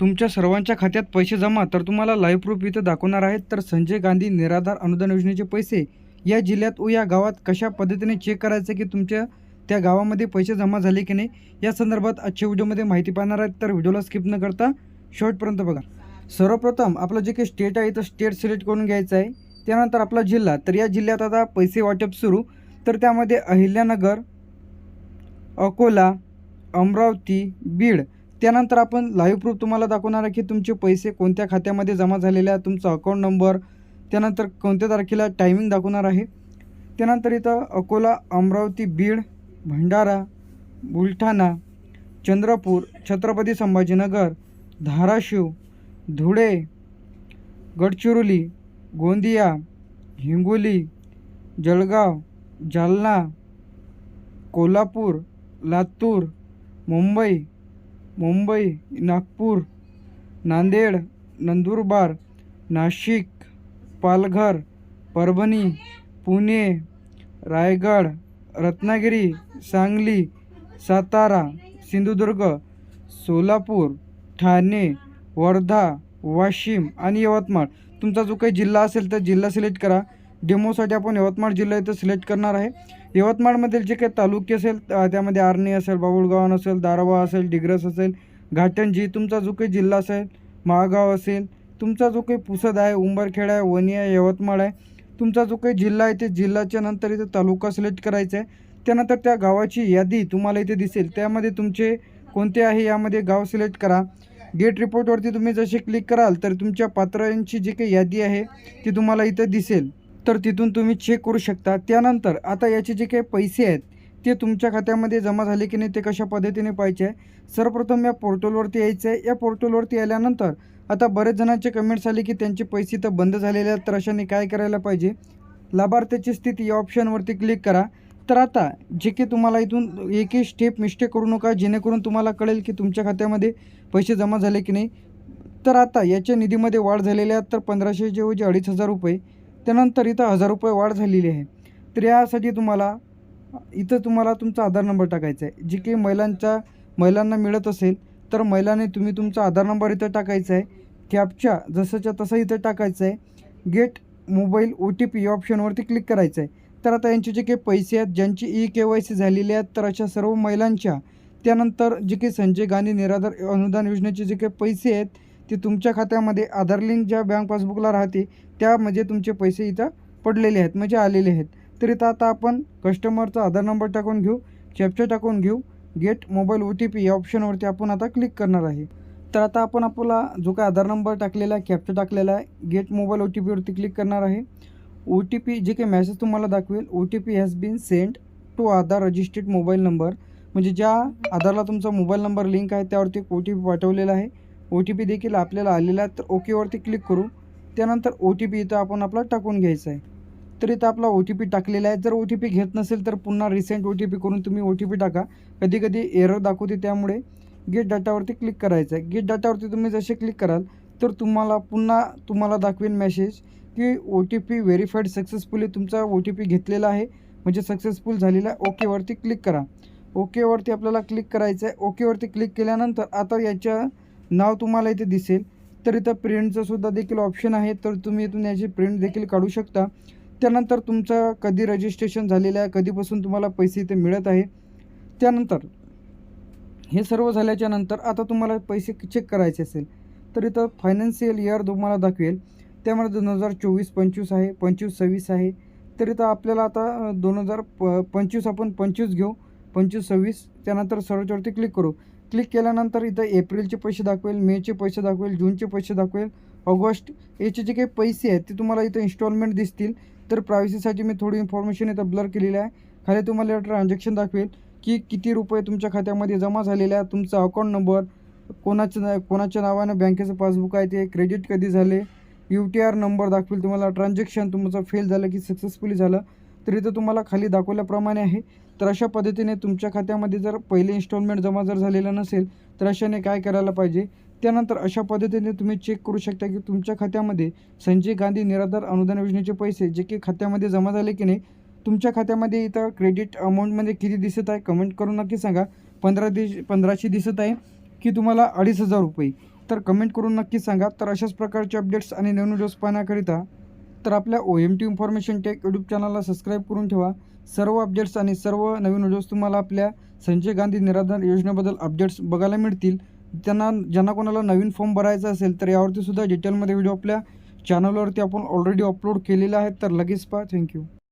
तुमच्या सर्वांच्या खात्यात पैसे जमा तर तुम्हाला लाईव्ह प्रूफ इथं दाखवणार आहेत. तर संजय गांधी निराधार अनुदान योजनेचे पैसे या जिल्ह्यात व या गावात कशा पद्धतीने चेक करायचं की तुमच्या त्या गावामध्ये पैसे जमा झाले की नाही या संदर्भात आजच्या व्हिडिओमध्ये माहिती पाहणार आहेत. तर व्हिडिओला स्किप न करता शेवटपर्यंत बघा. सर्वप्रथम आपलं जे काही स्टेट आहे तर स्टेट सिलेक्ट करून घ्यायचं आहे. त्यानंतर आपला जिल्हा तर या जिल्ह्यात आता पैसे वाटप सुरू. तर त्यामध्ये अहिल्यानगर अकोला अमरावती बीड त्यानंतर आपण लाईव्ह प्रूफ तुम्हाला दाखवणार आहे की तुमचे पैसे कोणत्या खात्यामध्ये जमा झालेले आहे तुमचा अकाउंट नंबर त्यानंतर कोणत्या तारखेला टायमिंग दाखवणार आहे. त्यानंतर इथं अकोला अमरावती बीड भंडारा बुलढाणा चंद्रपूर छत्रपती संभाजीनगर धाराशिव धुळे गडचिरोली गोंदिया हिंगोली जळगाव जालना कोल्हापूर लातूर मुंबई मुंबई नागपूर नांदेड नंदुरबार नाशिक पालघर परभणी पुणे रायगड रत्नागिरी सांगली सातारा सिंधुदुर्ग सोलापूर ठाणे वर्धा वाशिम आणि यवतमाळ. तुमचा जो काही जिल्हा असेल तर जिल्हा सिलेक्ट करा. डेमोसाठी आपण यवतमाळ जिल्हा इथं सिलेक्ट करणार आहे. यवतमाळमधील जे काही तालुके असेल त्यामध्ये आर्णी असेल बाबुळगाव असेल दारावा असेल डिग्रस असेल घाटंजी तुमचा जो काही जिल्हा असेल महागाव असेल तुमचा जो काही पुसद आहे उंबरखेड आहे वणी आहे यवतमाळ आहे तुमचा जो काही जिल्हा आहे ते जिल्ह्याच्या नंतर इथे तालुका सिलेक्ट करायचा आहे. त्यानंतर त्या गावाची यादी तुम्हाला इथे दिसेल. त्यामध्ये तुमचे कोणते आहे यामध्ये गाव सिलेक्ट करा. गेट रिपोर्टवरती तुम्ही जसे क्लिक कराल तर तुमच्या पात्रांची जी काही यादी आहे ती तुम्हाला इथं दिसेल. तर तिथून तुम्ही चेक करू शकता. त्यानंतर आता याचे जे काही पैसे आहेत ते तुमच्या खात्यामध्ये जमा झाले की नाही ते कशा पद्धतीने पाहिजे आहे? सर्वप्रथम या पोर्टलवरती यायचं आहे. या पोर्टलवरती आल्यानंतर आता बरेच जणांचे कमेंट्स आले की त्यांचे पैसे तर बंद झालेले आहेत तर अशाने काय करायला पाहिजे. लाभार्थ्याची स्थिती या ऑप्शनवरती क्लिक करा. तर आता जे की तुम्हाला इथून एकही स्टेप मिस्टेक करू नका जेणेकरून तुम्हाला कळेल की तुमच्या खात्यामध्ये पैसे जमा झाले की नाही. तर आता याच्या निधीमध्ये वाढ झालेली आहे तर पंधराशेच्या ऐवजी अडीच हजार रुपये त्यानंतर इथं हजार रुपये वाढ झालेली आहे. तर यासाठी तुम्हाला इथं तुम्हाला तुमचा आधार नंबर टाकायचा आहे. जे काही महिलांच्या महिलांना मिळत असेल तर महिलांनी तुम्ही तुमचा आधार नंबर इथं टाकायचा आहे. कॅपच्या जसंच्या तसं इथं टाकायचं आहे. Get mobile O T P या ऑप्शनवरती क्लिक करायचं आहे. तर आता यांचे जे काही पैसे आहेत ज्यांची ई के वाय सी झालेली आहेत तर अशा सर्व महिलांच्या त्यानंतर जे काही संजय गांधी निराधार अनुदान योजनेचे जे काही पैसे आहेत ते तुमच्या खात्यामध्ये आधार लिंक ज्या बँक पासबुकला राहते त्या म्हणजे तुमचे पैसे इथं पडलेले आहेत म्हणजे आलेले आहेत. तर इथं आता आपण कस्टमरचा आधार नंबर टाकून घेऊ चॅप्चर टाकून घेऊ get mobile O T P या ऑप्शनवरती आपण आता क्लिक करणार आहे. तर आता आपण आपला जो काय आधार नंबर टाकलेला आहे कॅप्चा टाकलेला आहे गेट मोबाईल ओ टी पीवरती क्लिक करणार आहे. ओ टी पी जे काही मॅसेज तुम्हाला दाखवेल O T P has been sent to Aadhaar registered mobile number म्हणजे ज्या आधारला तुमचा मोबाईल नंबर लिंक आहे त्यावरती एक ओ टी पी पाठवलेला आहे. ओ टी पी देखील आपल्याला आलेला आहे तर ओकेवरती क्लिक करू. त्यानंतर ओ टी पी इथं आपण आपला टाकून घ्यायचा आहे. तर इथं आपला ओ टी पी टाकलेला आहे. जर ओ टी पी घेत नसेल तर पुन्हा रिसेंट ओ टी पी करून तुम्ही ओ टी पी टाका. कधी कधी एरर दाखवते त्यामुळे गेट डाटावरती क्लिक करायचं आहे. गेट डाटावरती तुम्ही जसे क्लिक कराल तर तुम्हाला पुन्हा तुम्हाला दाखवेन मेसेज की O T P verified successfully तुमचा ओ टी पी घेतलेला आहे. म्हणजे सक्सेसफुल झालेला आहे. ओकेवरती क्लिक करा. ओकेवरती आपल्याला क्लिक करायचं आहे. ओकेवरती क्लिक केल्यानंतर आता याच्या नाव तुम्हाला इथे दिसेल. तर इथं प्रिंटचं सुद्धा देखील ऑप्शन आहे. तर तुम्ही इथून याची प्रिंट देखील काढू शकता. त्यानंतर तुमचं कधी रजिस्ट्रेशन झालेलं आहे कधीपासून तुम्हाला पैसे इथे मिळत आहे. त्यानंतर हे सर्व झाल्याच्यानंतर आता तुम्हाला पैसे चेक करायचे असेल. तर इथं फायनान्शियल इयर तुम्हाला दाखवेल. त्यामध्ये दोन हजार चोवीस पंचवीस आहे पंचवीस सव्वीस आहे. तर इथं आपल्याला आता दोन हजार प पंचवीस आपण पंचवीस घेऊ. पंचवीस सव्वीस त्यानंतर सर्वच्यावरती क्लिक करू. क्लिक केल्यानंतर इथं एप्रिलचे पैसे दाखवेल मेचे पैसे दाखवेल जूनचे पैसे दाखवेल ऑगस्ट याचे जे काही पैसे आहेत ते तुम्हाला इथं इन्स्टॉलमेंट दिसतील. तर प्रायव्हसीसाठी मी थोडी इन्फॉर्मेशन इथं ब्लर केलेली आहे. खाली तुम्हाला ट्रान्झॅक्शन दाखवेल की किती रुपये तुमच्या खात्यामध्ये जमा झालेले आहे तुमचा अकाउंट नंबर कोणाच्या ना कोणाच्या नावानं बँकेचं पासबुक आहे ते क्रेडिट कधी झाले यू टी आर नंबर दाखवेल तुम्हाला ट्रान्झॅक्शन तुमचं फेल झालं की सक्सेसफुली झालं. तर इथं तुम्हाला खाली दाखवल्याप्रमाणे आहे. तर अशा पद्धतीने तुमच्या खात्यामध्ये जर पहिले इन्स्टॉलमेंट जमा जर झालेलं नसेल तर अशाने काय करायला पाहिजे? त्यानंतर अशा पद्धतीने तुम्ही चेक करू शकता की तुमच्या खात्यामध्ये संजय गांधी निराधार अनुदान योजनेचे पैसे जे की खात्यामध्ये जमा झाले की नाही तुमच्या खात्यामध्ये इथं क्रेडिट अमाऊंटमध्ये किती दिसत आहे कमेंट करून नक्की सांगा. पंधरा दिश पंधराशे दिसत आहे की तुम्हाला अडीच हजार रुपये. तर कमेंट करून नक्की सांगा. तर अशाच प्रकारचे अपडेट्स आणि नवीन व्हिडिओज पाहण्याकरिता तर आपल्या O M T information tech YouTube चॅनलला सबस्क्राईब करून ठेवा. सर्व अपडेट्स आणि सर्व नवीन व्हिडिओज तुम्हाला आपल्या संजय गांधी निराधार योजनेबद्दल अपडेट्स बघायला मिळतील. त्यांना ज्यांना कोणाला नवीन फॉर्म भरायचा असेल तर यावरतीसुद्धा डिटेलमध्ये व्हिडिओ आपल्या चॅनलवरती आपण ऑलरेडी अपलोड केलेले आहेत तर लगेच पहा. थँक्यू